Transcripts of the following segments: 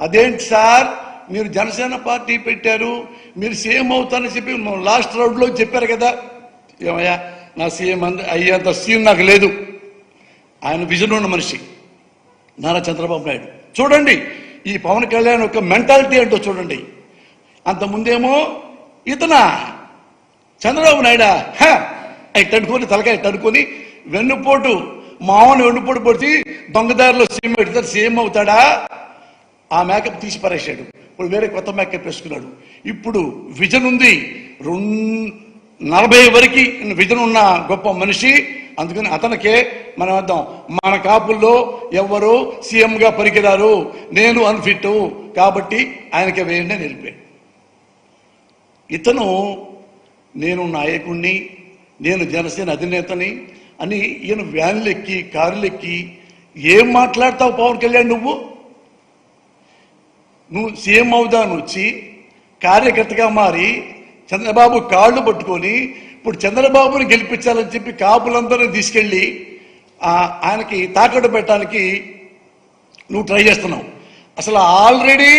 అదేంటి సార్? మీరు జనసేన పార్టీ పెట్టారు మీరు సీఎం అవుతారని చెప్పి లాస్ట్ రౌండ్లో చెప్పారు కదా. ఏమయ్యా నా సీఎం అంద అయ్యేంత సీన్ నాకు లేదు. ఆయన విజన్ ఉన్న మనిషి నారా చంద్రబాబు నాయుడు. చూడండి ఈ పవన్ కళ్యాణ్ యొక్క మెంటాలిటీ ఏంటో చూడండి. అంతకుముందేమో ఇతనా? ఇతన చంద్రబాబు నాయుడా? హ! ఇట్ట తలకాయ ఇట్టనుకొని వెన్నుపోటు మామూలు వెన్నుపోటు పొడిచి దొంగదారిలో సీఎం పెడతారు సీఎం అవుతాడా? ఆ మేకప్ తీసి పారేశాడు ఇప్పుడు వేరే కొత్త మేకప్ వేసుకున్నాడు. ఇప్పుడు విజన్ ఉంది. రెండు నలభై వరకు విజన్ ఉన్న గొప్ప మనిషి. అందుకని అతనికే మనం అర్థం. మన కాపుల్లో ఎవరు సీఎంగా పనికిరారు నేను అన్ఫిట్ కాబట్టి ఆయనకే వేయండి అని ఇతను నేను నాయకుణ్ణి నేను జనసేన అధినేతని అని ఈయన వ్యాన్లు ఎక్కి కారులు ఎక్కి ఏం మాట్లాడతావు పవన్ కళ్యాణ్ నువ్వు? నువ్వు సీఎం అవుదాను వచ్చి కార్యకర్తగా మారి చంద్రబాబు కాళ్ళు పట్టుకొని ఇప్పుడు చంద్రబాబుని గెలిపించాలని చెప్పి కాపులందరినీ తీసుకెళ్ళి ఆయనకి తాకట్టు పెట్టడానికి నువ్వు ట్రై చేస్తున్నావు. అసలు ఆల్రెడీ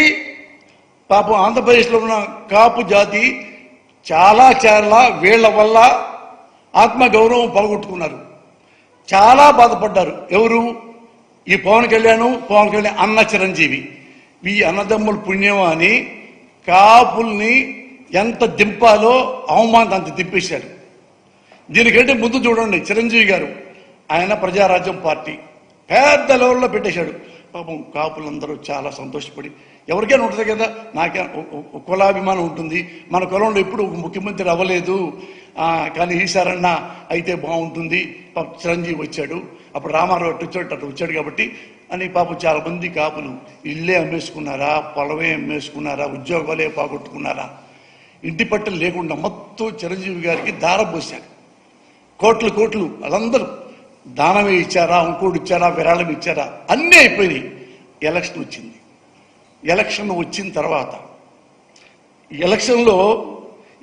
పాపం ఆంధ్రప్రదేశ్లో ఉన్న కాపు జాతి చాలా చాలా వీళ్ళ వల్ల ఆత్మగౌరవం పలగొట్టుకున్నారు చాలా బాధపడ్డారు. ఎవరు? ఈ పవన్ కళ్యాణ్ పవన్ కళ్యాణ్ అన్న చిరంజీవి. మీ అన్నదమ్ముల పుణ్యమా అని కాపుల్ని ఎంత దింపాలో అవమానం అంత దింపేశాడు. దీనికంటే ముందు చూడండి చిరంజీవి గారు ఆయన ప్రజారాజ్యం పార్టీ. పెద్ద లెవెల్లో పెట్టేశాడు. పాపం కాపులందరూ చాలా సంతోషపడి ఎవరికైనా ఉంటుంది కదా నాకే కులాభిమానం ఉంటుంది. మన కులంలో ఎప్పుడు ముఖ్యమంత్రి అవ్వలేదు. కానీ ఈసారన్నా అయితే బాగుంటుంది. చిరంజీవి వచ్చాడు. అప్పుడు రామారావు అటు వచ్చాడు అటు వచ్చాడు కాబట్టి అని పాపం చాలా మంది కాపులు ఇల్లే అమ్మేసుకున్నారా పొలమే అమ్మేసుకున్నారా ఉద్యోగాలే పోగొట్టుకున్నారా? ఇంటి పట్టలు లేకుండా మొత్తం చిరంజీవి గారికి దారం పోశారు. కోట్లు కోట్లు వాళ్ళందరూ దానమే ఇచ్చారా ఇంకోటి ఇచ్చారా విరాళం ఇచ్చారా? అన్నీ అయిపోయినాయి. ఎలక్షన్ వచ్చింది. ఎలక్షన్ వచ్చిన తర్వాత ఎలక్షన్లో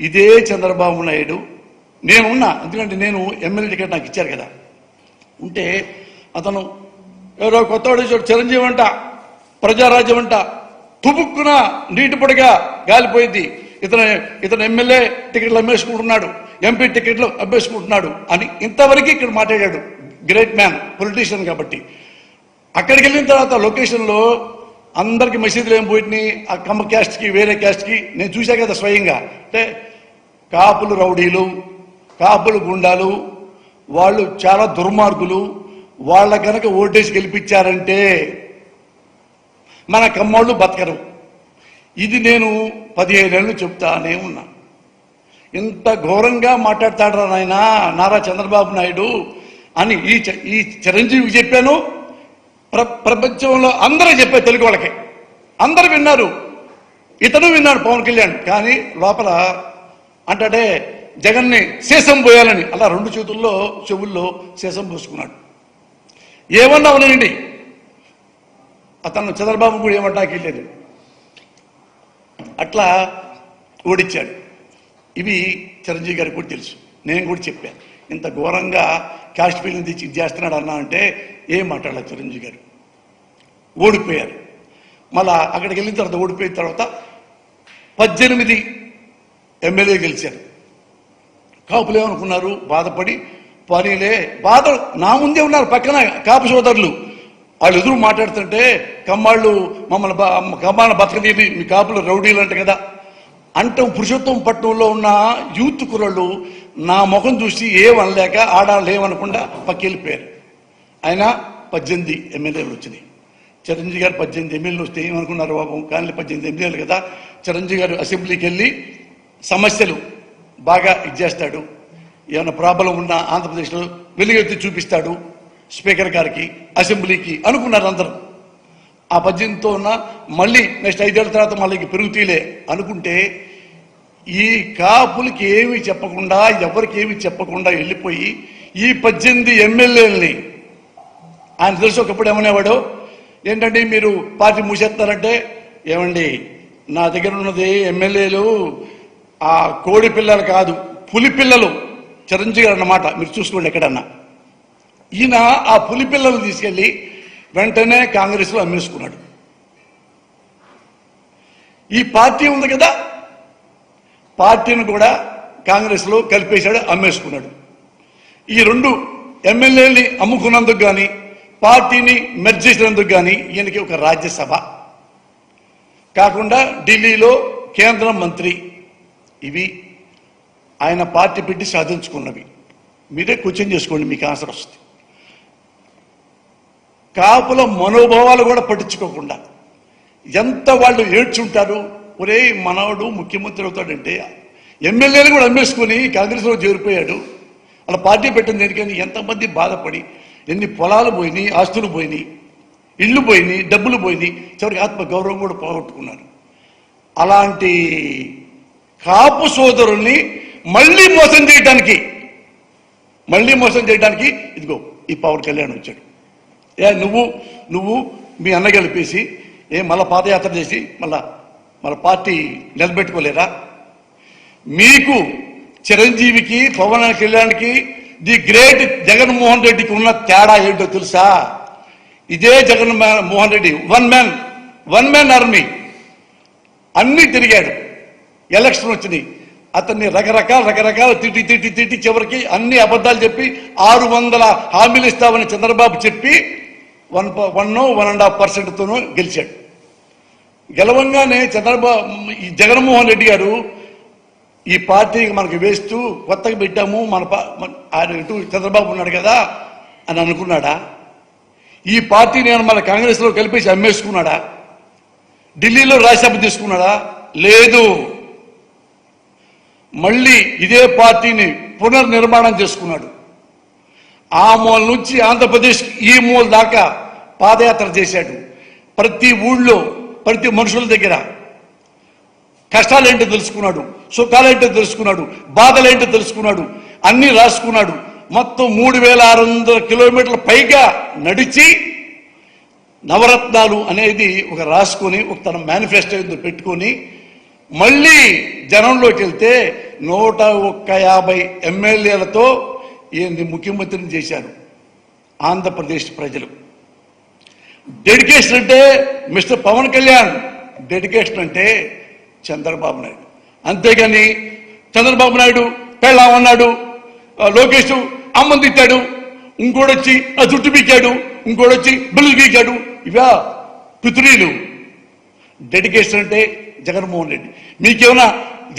ఇదే చంద్రబాబు నాయుడు నేనున్నా. ఎందుకంటే నేను ఎమ్మెల్యే టికెట్ నాకు ఇచ్చారు కదా. ఉంటే అతను ఎవరో కొత్తవాడు చిరంజీవి అంట ప్రజారాజ్యం అంట. తుపుక్కున నీటి పొడిగా గాలిపోయింది ఇతను ఇతను ఎమ్మెల్యే టికెట్లు అమ్మేసుకుంటున్నాడు ఎంపీ టికెట్లు అమ్మేసుకుంటున్నాడు అని ఇంతవరకు ఇక్కడ మాట్లాడాడు. గ్రేట్ మ్యాన్ పొలిటీషియన్ కాబట్టి. అక్కడికి వెళ్ళిన తర్వాత లొకేషన్లో అందరికి మసీదులు ఏం పోయినాయి ఆ కమ్మ క్యాస్ట్కి వేరే క్యాస్ట్కి నేను చూసా కదా స్వయంగా. అంటే కాపులు రౌడీలు కాపులు గుండాలు వాళ్ళు చాలా దుర్మార్గులు వాళ్ళ కనుక ఓటేసి గెలిపించారంటే మన కమ్మోళ్ళు బతకరు. ఇది నేను పదిహేనేళ్ళు చెప్తానే ఉన్నా. ఇంత ఘోరంగా మాట్లాడతాడరా నాయన నారా చంద్రబాబు నాయుడు అని ఈ ఈ చిరంజీవికి చెప్పాను. ప్ర ప్రపంచంలో అందరూ చెప్పారు తెలుగు వాళ్ళకి. అందరూ విన్నారు. ఇతను విన్నాడు పవన్ కళ్యాణ్. కానీ లోపల అంటే జగన్ని శేషం పోయాలని. అలా రెండు చేతుల్లో చెవుల్లో శేషం పోసుకున్నాడు. ఏమన్నా ఉన్నాయండి అతను చంద్రబాబు కూడా ఏమంటాకి లేదు అట్లా ఓడిచ్చాడు. ఇవి చిరంజీవి గారికి కూడా తెలుసు. నేను కూడా చెప్పాను ఇంత ఘోరంగా క్యాస్ట్ ఫీలింగ్ తెచ్చి చేస్తున్నాడు అన్నా అంటే ఏం మాట్లాడలేదు చిరంజీవి గారు. ఓడిపోయారు. మళ్ళా అక్కడికి వెళ్ళిన తర్వాత ఓడిపోయిన తర్వాత పద్దెనిమిది ఎమ్మెల్యే గెలిచారు. కాపులు ఏమనుకున్నారు? బాధపడి పనిలే. బాధ నా ముందే ఉన్నారు పక్కన కాపు సోదరులు. వాళ్ళు ఎదురు మాట్లాడుతుంటే కమ్మాళ్ళు మమ్మల్ని కమ్మాళ్ళ బతకదీని మీ కాపులు రౌడీలు అంట కదా. అంటే పురుషోత్తం పట్టణంలో ఉన్న యూత్ కుర్రలు నా ముఖం చూసి ఏమనలేక ఆడాళ్ళు ఏమనకుండా పక్కెళ్ళిపోయారు. ఆయన పద్దెనిమిది ఎమ్మెల్యేలు వచ్చినాయి. చిరంజీవి గారు పద్దెనిమిది ఎమ్మెల్యేలు వస్తే ఏమనుకున్నారు బాబు? కానీ పద్దెనిమిది ఎమ్మెల్యేలు కదా. చిరంజీవి గారు అసెంబ్లీకి వెళ్ళి సమస్యలు బాగా ఇచ్చేస్తాడు ఏమైనా ప్రాబ్లం ఉన్నా ఆంధ్రప్రదేశ్లో వెలుగెత్తి చూపిస్తాడు స్పీకర్ గారికి అసెంబ్లీకి అనుకున్నారు అందరూ. ఆ పద్యంతో ఉన్న మళ్ళీ నెక్స్ట్ ఐదేళ్ళ తర్వాత మళ్ళీ పెరుగుతీలే అనుకుంటే ఈ కాపులకి ఏమి చెప్పకుండా ఎవరికి ఏమి చెప్పకుండా వెళ్ళిపోయి ఈ పద్దెనిమిది ఎమ్మెల్యేలని ఆయన తెలుసు ఒకప్పుడు ఏమనేవాడు? ఏంటంటే మీరు పార్టీ మూసేస్తారంటే ఏమండి నా దగ్గర ఉన్నది ఎమ్మెల్యేలు ఆ కోడి పిల్లలు కాదు పులి పిల్లలు. చిరంజీవి గారు అన్నమాట మీరు చూసుకోండి ఎక్కడన్నా. ఈయన ఆ పులి పిల్లలు వెంటనే కాంగ్రెస్లో అమ్మేసుకున్నాడు. ఈ పార్టీ ఉంది కదా పార్టీని కూడా కాంగ్రెస్లో కలిపేశాడు అమ్మేసుకున్నాడు. ఈ రెండు ఎమ్మెల్యేని అమ్ముకున్నందుకు కానీ పార్టీని మెర్జ్ చేసినందుకు కానీ ఈయనకి ఒక రాజ్యసభ. కాకుండా ఢిల్లీలో కేంద్ర మంత్రి. ఇవి ఆయన పార్టీ పెట్టి సాధించుకున్నవి. మీరే క్వశ్చన్ చేసుకోండి మీకు ఆన్సర్ వస్తుంది. కాపుల మనోభావాలు కూడా పట్టించుకోకుండా ఎంత వాళ్ళు ఏడ్చుంటారు ఒరే మనవడు ముఖ్యమంత్రి అవుతాడంటే ఎమ్మెల్యేలు కూడా అమ్మేసుకొని కాంగ్రెస్లో చేరిపోయాడు. అలా పార్టీ పెట్టింది దేనికని ఎంతమంది బాధపడి ఎన్ని పొలాలు పోయినాయి ఆస్తులు పోయినాయి ఇళ్ళు పోయినాయి డబ్బులు పోయినాయి చివరికి ఆత్మగౌరవం కూడా పోగొట్టుకున్నారు. అలాంటి కాపు సోదరుల్ని మళ్ళీ మోసం చేయడానికి మళ్ళీ మోసం చేయడానికి ఇదిగో ఈ పవన్ కళ్యాణ్ వచ్చాడు. ఏ నువ్వు నువ్వు మీ అన్న గెలిపేసి ఏ మళ్ళా పాదయాత్ర చేసి మళ్ళా మన పార్టీ నిలబెట్టుకోలేరా మీకు చిరంజీవికి పవన్ కళ్యాణ్కి ది గ్రేట్ జగన్మోహన్ రెడ్డికి ఉన్న తేడా ఏంటో తెలుసా? ఇదే Jagan Mohan Reddy one man one man army. అన్నీ తిరిగాడు. ఎలక్షన్ వచ్చినాయి. అతన్ని రకరకాల రకరకాల తిట్టి తిట్టి తిట్టి చివరికి అన్ని అబద్ధాలు చెప్పి ఆరు వందల హామీలు ఇస్తామని చంద్రబాబు చెప్పి one one one and half పర్సెంట్తోనూ గెలిచాడు. గెలవంగానే చంద్రబాబు ఈ జగన్మోహన్ రెడ్డి గారు ఈ పార్టీకి మనకు వేస్తూ కొత్తగా పెట్టాము మన మన- ఆయన ఇటు చంద్రబాబు ఉన్నాడు కదా అని అనుకున్నాడా? ఈ పార్టీ నేను మన కాంగ్రెస్లో కలిపేసి అమ్మేసుకున్నాడా? ఢిల్లీలో రాజ్యసభ తీసుకున్నాడా? లేదు. మళ్ళీ ఇదే పార్టీని పునర్నిర్మాణం చేసుకున్నాడు. ఆ మూల నుంచి ఆంధ్రప్రదేశ్ ఈ మూల దాకా పాదయాత్ర చేశాడు. ప్రతి ఊళ్ళో ప్రతి మనుషుల దగ్గర కష్టాలేంటో తెలుసుకున్నాడు సుఖాలేంటో తెలుసుకున్నాడు బాధలేంటో తెలుసుకున్నాడు అన్ని రాసుకున్నాడు. మొత్తం మూడు వేల ఆరు వందల కిలోమీటర్ల పైగా నడిచి నవరత్నాలు అనేది ఒక రాసుకొని ఒక తన మేనిఫెస్టో పెట్టుకొని మళ్ళీ జనంలోకి వెళ్తే నూట ఒక్క యాభై ఎమ్మెల్యేలతో ఈయన్ని ముఖ్యమంత్రిని చేశారు ఆంధ్రప్రదేశ్ ప్రజలు. డెడికేషన్ అంటే మిస్టర్ పవన్ కళ్యాణ్ డెడికేషన్ అంటే చంద్రబాబు నాయుడు. అంతేగాని చంద్రబాబు నాయుడు పెళ్ళాం అన్నాడు లోకేష్ అమ్మని తిట్టాడు ఇంకోడొచ్చి ఆ జుట్టు పీకాడు ఇంకోడొచ్చి బిల్లు పీకాడు. ఇవా పితురీలు. డెడికేషన్ అంటే జగన్మోహన్ రెడ్డి. మీకేమైనా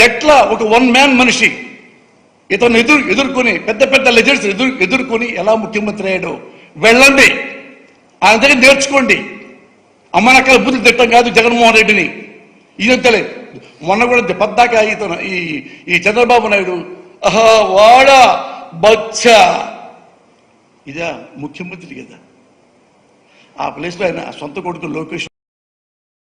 ఎట్లా ఒక వన్ మ్యాన్ మనిషి ఇతను ఎదురు ఎదుర్కొని పెద్ద పెద్ద లెజెండ్స్ ఎదురు ఎదుర్కొని ఎలా ముఖ్యమంత్రి అయ్యాడో వెళ్ళండి. ఆయన దగ్గర నేర్చుకోండి. అమ్మనక్కల బుద్ధులు తిట్టం కాదు జగన్మోహన్ రెడ్డిని. ఇదంతలే మొన్న కూడా పద్దాక ఇతను ఈ ఈ చంద్రబాబు నాయుడు ఆహా వాడా బచ్చ. ఇదా ముఖ్యమంత్రి కదా. ఆ ప్లేస్లో ఆయన సొంత కొడుకు లోకేష్